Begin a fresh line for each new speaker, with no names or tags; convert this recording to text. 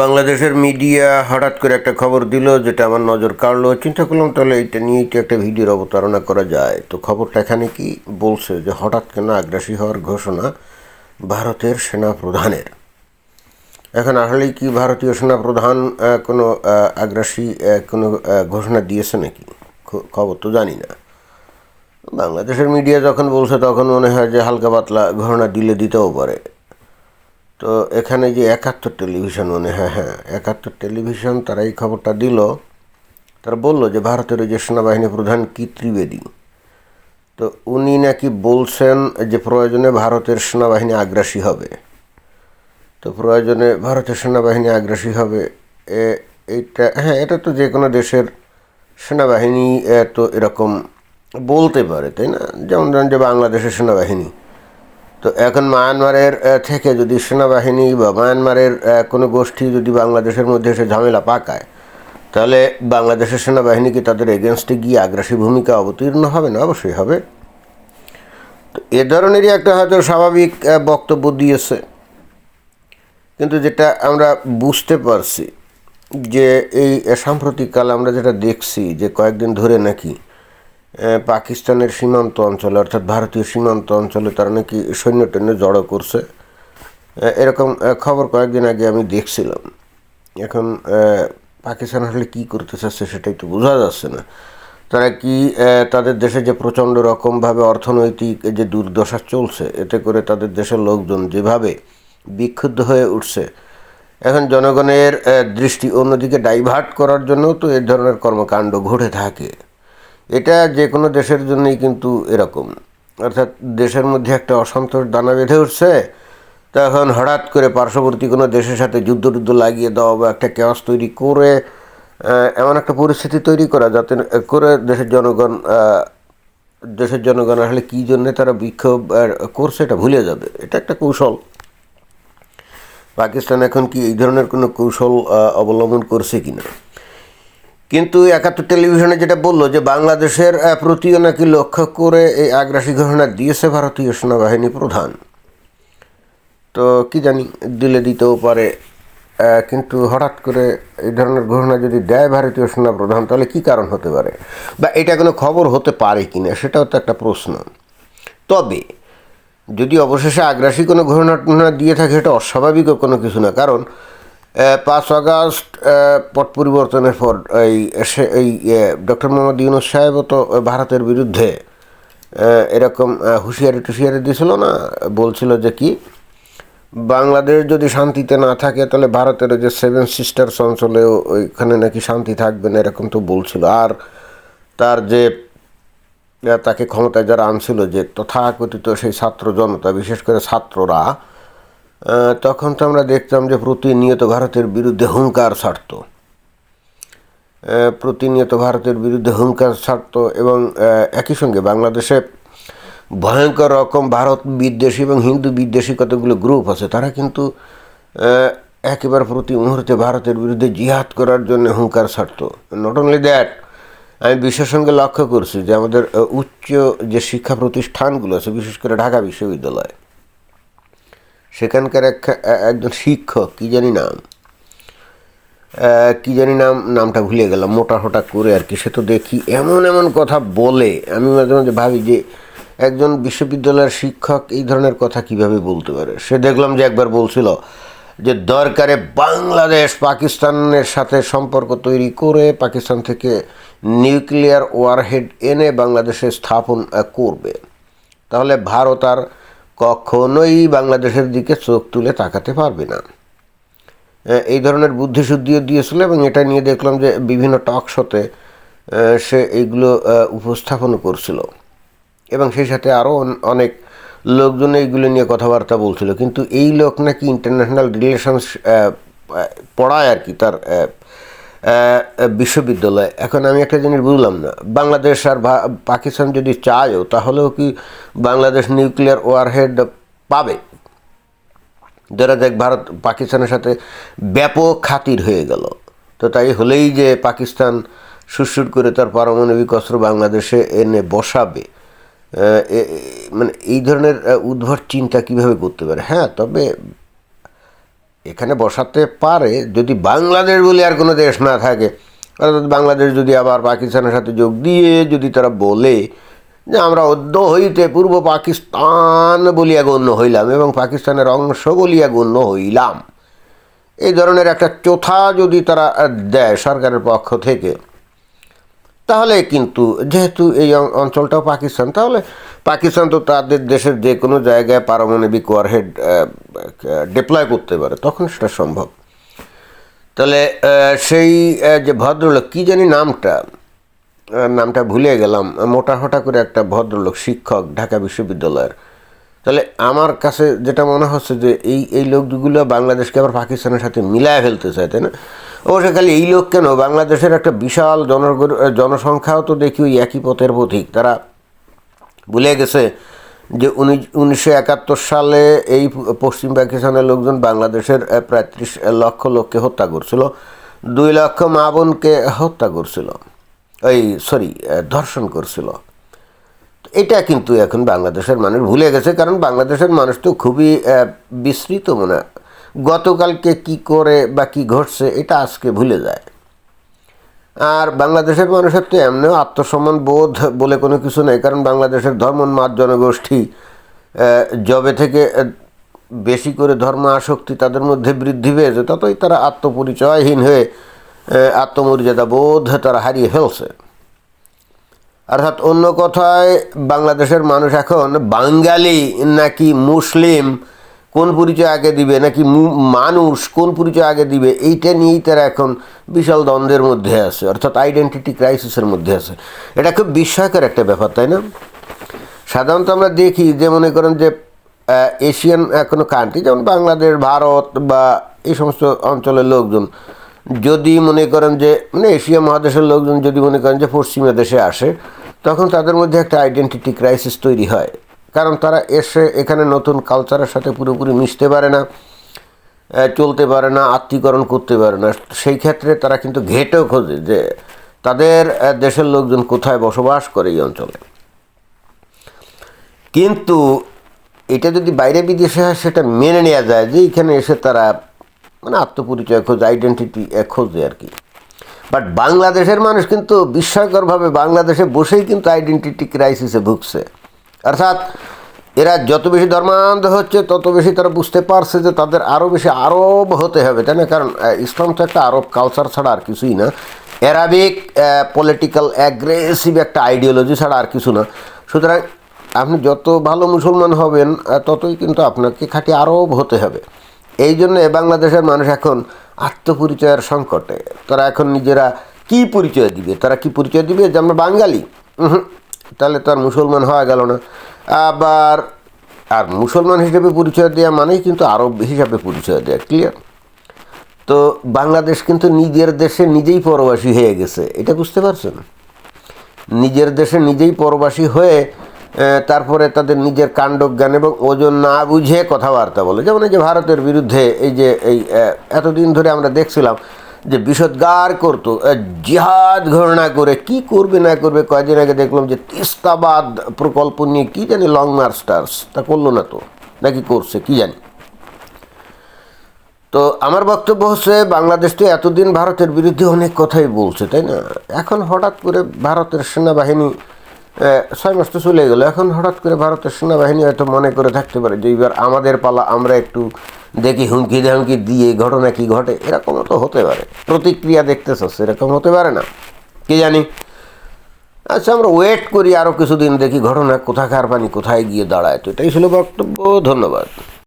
বাংলাদেশের মিডিয়া হঠাৎ করে একটা খবর দিল যেটা আমার নজর কাড়লো। চিন্তা করলাম, তাহলে এটা নিয়েই তো একটা ভিডিওর অবতারণা করা যায়। তো খবরটা এখানে কি? বলছে যে হঠাৎ কেন আগ্রাসী হওয়ার ঘোষণা ভারতের সেনা প্রধানের এখন আসলেই কি ভারতীয় সেনা প্রধান কোনো আগ্রাসী কোনো ঘোষণা দিয়েছে নাকি? খবর তো জানি না। বাংলাদেশের মিডিয়া যখন বলছে তখন মনে হয় যে হালকা পাতলা ঘোষণা দিলে দিতেও পারে। তো এখানে যে একাত্তর টেলিভিশন মনে হ্যাঁ হ্যাঁ একাত্তর টেলিভিশন তারা এই খবরটা দিল। তারা বলল যে ভারতের ওই যে সেনাবাহিনী প্রধান কি ত্রিবেদী? তো উনি নাকি বলছেন যে প্রয়োজনে ভারতের সেনাবাহিনী আগ্রাসী হবে। তো প্রয়োজনে ভারতের সেনাবাহিনী আগ্রাসী হবে। এ, এইটা হ্যাঁ এটা তো যে কোনো দেশের সেনাবাহিনী তো এরকম বলতে পারে, তাই না? যেমন ধরেন যে বাংলাদেশের সেনাবাহিনী। তো এখন মায়ানমারের থেকে যদি সেনাবাহিনী বা মায়ানমারের কোনো গোষ্ঠী যদি বাংলাদেশের মধ্যে এসে ঝামেলা পাকায়, তাহলে বাংলাদেশের সেনাবাহিনী কি তাদের এগেনস্টে গিয়ে আগ্রাসী ভূমিকা অবতীর্ণ হবে না? অবশ্যই হবে। তো এ ধরনেরই একটা হয়তো স্বাভাবিক বক্তব্য দিয়েছে। কিন্তু যেটা আমরা বুঝতে পারছি যে এই সাম্প্রতিককাল আমরা যেটা দেখছি যে কয়েকদিন ধরে নাকি পাকিস্তানের সীমান্ত অঞ্চলে, অর্থাৎ ভারতীয় সীমান্ত অঞ্চলে তারা নাকি সৈন্য টৈন্য জড়ো করছে। এরকম খবর কয়েকদিন আগে আমি দেখছিলাম। এখন পাকিস্তান আসলে কী করতে চাচ্ছে সেটাই তো বোঝা যাচ্ছে না। তারা কি তাদের দেশে যে প্রচণ্ড রকমভাবে অর্থনৈতিক যে দুর্দশা চলছে, এতে করে তাদের দেশের লোকজন যেভাবে বিক্ষুব্ধ হয়ে উঠছে, এখন জনগণের দৃষ্টি অন্যদিকে ডাইভার্ট করার জন্য তো এই ধরনের কর্মকাণ্ড ঘটে থাকে। এটা যে কোনো দেশের জন্যই কিন্তু এরকম। অর্থাৎ দেশের মধ্যে একটা অসন্তোষ দানা বেঁধে উঠছে তখন হঠাৎ করে পার্শ্ববর্তী কোনো দেশের সাথে যুদ্ধ টুদ্ধ লাগিয়ে দেওয়া বা একটা কেওয়াস তৈরি করে এমন একটা পরিস্থিতি তৈরি করা যাতে করে দেশের জনগণ দেশের জনগণ আসলে কী জন্যে তারা বিক্ষোভ করছে এটা ভুলে যাবে। এটা একটা কৌশল। পাকিস্তান এখন কি এই ধরনের কোনো কৌশল অবলম্বন করছে কি না কিন্তু একাত্তর টেলিভিশনে যেটা বলল যে বাংলাদেশের প্রতিও নাকি লক্ষ্য করে এই আগ্রাসী ঘোষণা দিয়েছে ভারতীয় সেনাবাহিনী প্রধান। তো কি জানি দিলে দিতেও পারে কিন্তু হঠাৎ করে এই ধরনের ঘোষণা যদি দেয় ভারতীয় সেনা প্রধান, তাহলে কি কারণ হতে পারে? বা এটা কোনো খবর হতে পারে কি না সেটাও তো একটা প্রশ্ন। তবে, যদি অবশেষে আগ্রাসী কোনো টঘটনা দিয়ে থাকে এটা অস্বাভাবিকও কোনো কিছু না। কারণ পাঁচ আগস্ট পট পরিবর্তনের পর এই এই ডক্টর মোহাম্মদ ইউনুস সাহেবও তো ভারতের বিরুদ্ধে এরকম হুঁশিয়ারি টুশিয়ারি দিছিল না? বলছিল যে কি, বাংলাদেশ যদি শান্তিতে না থাকে, তাহলে ভারতের যে সেভেন সিস্টার্স অঞ্চলেও ওইখানে নাকি শান্তি থাকবে না, এরকম তো বলছিল। আর তার যে তাকে ক্ষমতায় যারা আনছিল, যে তথাকথিত সেই ছাত্র জনতা, বিশেষ করে ছাত্ররা তখন তো আমরা দেখতাম যে প্রতিনিয়ত ভারতের বিরুদ্ধে হুঙ্কার ছাড়ত। প্রতিনিয়ত ভারতের বিরুদ্ধে হুঙ্কার ছাড়ত এবং একই সঙ্গে বাংলাদেশে ভয়ঙ্কর রকম ভারত বিদ্বেষী এবং হিন্দু বিদ্বেষী কতগুলো গ্রুপ আছে, তারা কিন্তু একেবারে প্রতি মুহূর্তে ভারতের বিরুদ্ধে জিহাদ করার জন্য হুঙ্কার ছাড়ত। নট অনলি দ্যাট আমি বিশ্বের সঙ্গে লক্ষ্য করছি যে আমাদের উচ্চ যে শিক্ষা প্রতিষ্ঠানগুলো আছে, বিশেষ করে ঢাকা বিশ্ববিদ্যালয় সেখানকার এক, একজন শিক্ষক, কি জানি নাম? কি জানি নাম, নামটা ভুলে গেলাম, মোটা হোটা করে আর কি, সে তো দেখি এমন এমন কথা বলে। আমি মাঝে মাঝে ভাবি যে, একজন বিশ্ববিদ্যালয়ের শিক্ষক এই ধরনের কথা কীভাবে বলতে পারে? সে দেখলাম যে একবার বলছিল যে, দরকারে বাংলাদেশ পাকিস্তানের সাথে সম্পর্ক তৈরি করে পাকিস্তান থেকে নিউক্লিয়ার ওয়ারহেড এনে বাংলাদেশে স্থাপন করবে। তাহলে ভারত আর কখনোই বাংলাদেশের দিকে চোখ তুলে তাকাতে পারবে না। এই ধরনের বুদ্ধিশুদ্ধিও দিয়েছিল এবং এটা নিয়ে দেখলাম যে বিভিন্ন টক শোতে সে এইগুলো আহ, উপস্থাপনও করছিল। এবং সেই সাথে আরও অনেক লোকজন এইগুলো নিয়ে কথাবার্তা বলছিল। কিন্তু এই লোক নাকি ইন্টারন্যাশনাল রিলেশনস পড়ায় আর কি তার বিশ্ববিদ্যালয়ে। এখন আমি একটা জিনিস বুঝলাম না। বাংলাদেশ আর পাকিস্তান যদি চায়ও, তাহলেও কি বাংলাদেশ নিউক্লিয়ার ওয়ারহেড পাবে? ধরা যাক ভারত পাকিস্তানের সাথে ব্যাপক খাতির হয়ে গেল। তো তাই হলেই যে পাকিস্তান সুরসুর করে তার পারমাণবিক অস্ত্র বাংলাদেশে এনে বসাবে মানে এই ধরনের উদ্ভট চিন্তা কীভাবে করতে পারে? হ্যাঁ তবে এখানে বসাতে পারে যদি বাংলাদেশ বলে আর কোনো দেশ না থাকে। অর্থাৎ বাংলাদেশ যদি আবার পাকিস্তানের সাথে যোগ দিয়ে যদি তারা বলে যে আমরা অদ্য হইতে পূর্ব পাকিস্তান বলিয়া গণ্য হইলাম এবং পাকিস্তানের অংশ বলিয়া গণ্য হইলাম। এই ধরনের একটা চোথা যদি তারা দেয় সরকারের পক্ষ থেকে তাহলে কিন্তু, যেহেতু এই অঞ্চলটাও পাকিস্তান, তাহলে পাকিস্তান তো তাদের দেশের যে কোনো জায়গায় পারমাণবিক ওয়ারহেড ডিপ্লয় করতে পারে, তখন সেটা সম্ভব। তাহলে সেই যে ভদ্রলোক, কী জানি নামটা নামটা ভুলে গেলাম, মোটা হোটা করে একটা ভদ্রলোক, শিক্ষক, ঢাকা বিশ্ববিদ্যালয়ের। তাহলে আমার কাছে যেটা মনে হচ্ছে যে এই এই লোকগুলো বাংলাদেশকে আবার পাকিস্তানের সাথে মিলায় ফেলতে চায়, তাই না? অবশ্য খালি এই লোক কেন? বাংলাদেশের একটা বিশাল জনসংখ্যাও তো দেখি ওই একই পথের পথিক। তারা ভুলে গেছে যে উনি উনিশশো একাত্তর সালে এই পশ্চিম পাকিস্তানের লোকজন বাংলাদেশের প্রায় ত্রিশ লক্ষ লোককে হত্যা করছিল। দুই লক্ষ মা বোনকে হত্যা করছিল। এই সরি ধর্ষণ করছিল। এটা কিন্তু এখন বাংলাদেশের মানুষ ভুলে গেছে কারণ বাংলাদেশের মানুষ তো খুবই আহ, বিস্মৃত মনে। গতকালকে কি করে বা কি ঘটছে এটা আজকে ভুলে যায়। আর বাংলাদেশের মানুষের তো এমনিও আত্মসম্মান বোধ বলে কোনো কিছু নেই, কারণ বাংলাদেশের ধর্মোন্মাদ জনগোষ্ঠী যবে থেকে বেশি করে ধর্ম আসক্তি তাদের মধ্যে বৃদ্ধি পেয়েছে, ততই তারা আত্মপরিচয়হীন হয়ে আত্মমর্যাদা বোধ তারা হারিয়ে ফেলছে। অর্থাৎ অন্য কথায়, বাংলাদেশের মানুষ এখন বাঙালি নাকি মুসলিম কোন পরিচয় আগে দিবে? নাকি মানুষ কোন পরিচয় আগে দিবে? এইটা নিয়েই তারা এখন বিশাল দ্বন্দ্বের মধ্যে আছে, অর্থাৎ আইডেন্টিটি ক্রাইসিসের মধ্যে আছে। এটা খুব বিস্ময়কর একটা ব্যাপার, তাই না? সাধারণত আমরা দেখি যে, মনে করেন যে এশিয়ান কোনো কান্ট্রি যেমন বাংলাদেশ, ভারত বা এই সমস্ত অঞ্চলের লোকজন, যদি মনে করেন যে মানে এশিয়া মহাদেশের লোকজন যদি মনে করেন যে, পশ্চিমা দেশে আসে, তখন তাদের মধ্যে একটা আইডেন্টিটি ক্রাইসিস তৈরি হয়। কারণ তারা এসে এখানে নতুন কালচারের সাথে পুরোপুরি মিশতে পারে না চলতে পারে না আত্মীকরণ করতে পারে না। সেই ক্ষেত্রে তারা কিন্তু ঘেটেও খোঁজে যে তাদের দেশের লোকজন কোথায় বসবাস করে এই অঞ্চলে। কিন্তু এটা যদি বাইরে বিদেশে হয়, সেটা মেনে নেওয়া যায় যে এখানে এসে তারা মানে আত্মপরিচয় খোঁজ আইডেন্টিটি খোঁজে আর কি। বাট বাংলাদেশের মানুষ কিন্তু বিস্ময়করভাবে বাংলাদেশে বসেই কিন্তু আইডেন্টিটি ক্রাইসিসে ভুগছে। অর্থাৎ এরা যত বেশি ধর্মান্ধ হচ্ছে, তত বেশি তারা বুঝতে পারছে যে তাদের আরও বেশি আরব হতে হবে, তাই না? কারণ ইসলাম তো একটা আরব কালচার ছাড়া আর কিছুই না। অ্যারাবিক পলিটিক্যাল অ্যাগ্রেসিভ একটা আইডিওলজি ছাড়া আর কিছু না। সুতরাং আপনি যত ভালো মুসলমান হবেন ততই কিন্তু আপনাকে খাঁটি আরব হতে হবে। এই জন্য বাংলাদেশের মানুষ এখন আত্মপরিচয়ের সংকটে। তারা এখন নিজেরা কি পরিচয় দিবে? তারা কি পরিচয় দিবে? যে আমরা বাঙালি। তাহলে তো আর মুসলমান হওয়া গেল না। আবার, আর মুসলমান হিসেবে পরিচয় দেওয়া মানেই কিন্তু আরব হিসাবে পরিচয় দেওয়া ক্লিয়ার তো বাংলাদেশ কিন্তু নিজের দেশে নিজেই পরবাসী হয়ে গেছে, এটা বুঝতে পারছেন? নিজের দেশে নিজেই পরবাসী হয়ে তারপরে তাদের নিজের কাণ্ডজ্ঞান এবং ওজন না বুঝে কথাবার্তা বলে। যেমন এই যে ভারতের বিরুদ্ধে এই যে এই এতদিন ধরে আমরা দেখছিলাম যে বিষদগার করতো জিহাদ ঘোষণা করে কি করবে, না করবে কয়েকদিন আগে দেখলাম যে তিস্তাবাদ প্রকল্প নিয়ে কী জানি লং মার্চ টার্স তা করল না তো, নাকি করছে, কি জানি। তো আমার বক্তব্য হচ্ছে, বাংলাদেশ তো এতদিন ভারতের বিরুদ্ধে অনেক কথাই বলছে, তাই না? এখন হঠাৎ করে ভারতের সেনাবাহিনী ছয় মাস তো চলে গেল। এখন হঠাৎ করে ভারতের সেনাবাহিনী হয়তো মনে করে থাকতে পারে যে এবার আমাদের পালা আমরা একটু দেখি হুমকি ধামকি দিয়ে ঘটনা কি ঘটে। এরকমও তো হতে পারে। প্রতিক্রিয়া দেখতে চাচ্ছে এরকম হতে পারে না। কে জানি? আচ্ছা আমরা ওয়েট করি আরও কিছুদিন দেখি ঘটনা কোথাকার পানি কোথায় গিয়ে দাঁড়ায়। তো এটাই ছিল বক্তব্য। ধন্যবাদ।